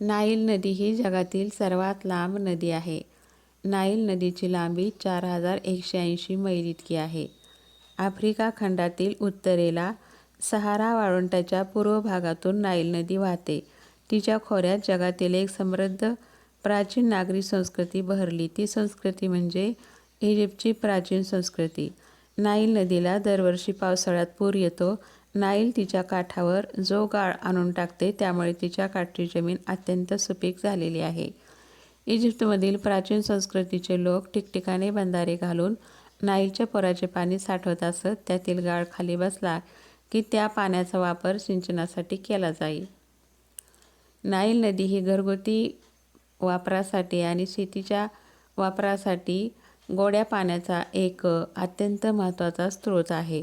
Nile नदी ही जगातील सर्वात लांब नदी आहे. नाईल नदीची लांबी चार हजार एकशे ऐंशी मैल इतकी आहे. आफ्रिका खंडातील उत्तरेला सहारा वाळवंटाच्या पूर्व भागातून नाईल नदी वाहते. तिच्या खोऱ्यात जगातील एक समृद्ध प्राचीन नागरी संस्कृती बहरली. ती संस्कृती म्हणजे इजिप्तची प्राचीन संस्कृती. नाईल नदीला दरवर्षी पावसाळ्यात पूर येतो. नाईल तिच्या काठावर जो गाळ आणून टाकते त्यामुळे तिच्या काठची जमीन अत्यंत सुपीक झालेली आहे. इजिप्तमधील प्राचीन संस्कृतीचे लोक ठिकठिकाणी बंधारे घालून नाईलच्या पोराचे पाणी साठवत असत. त्यातील गाळ खाली बसला की त्या पाण्याचा वापर सिंचनासाठी केला जाई. नाईल नदी ही घरगुती वापरासाठी आणि शेतीच्या वापरासाठी गोड्या पाण्याचा एक अत्यंत महत्त्वाचा स्रोत आहे.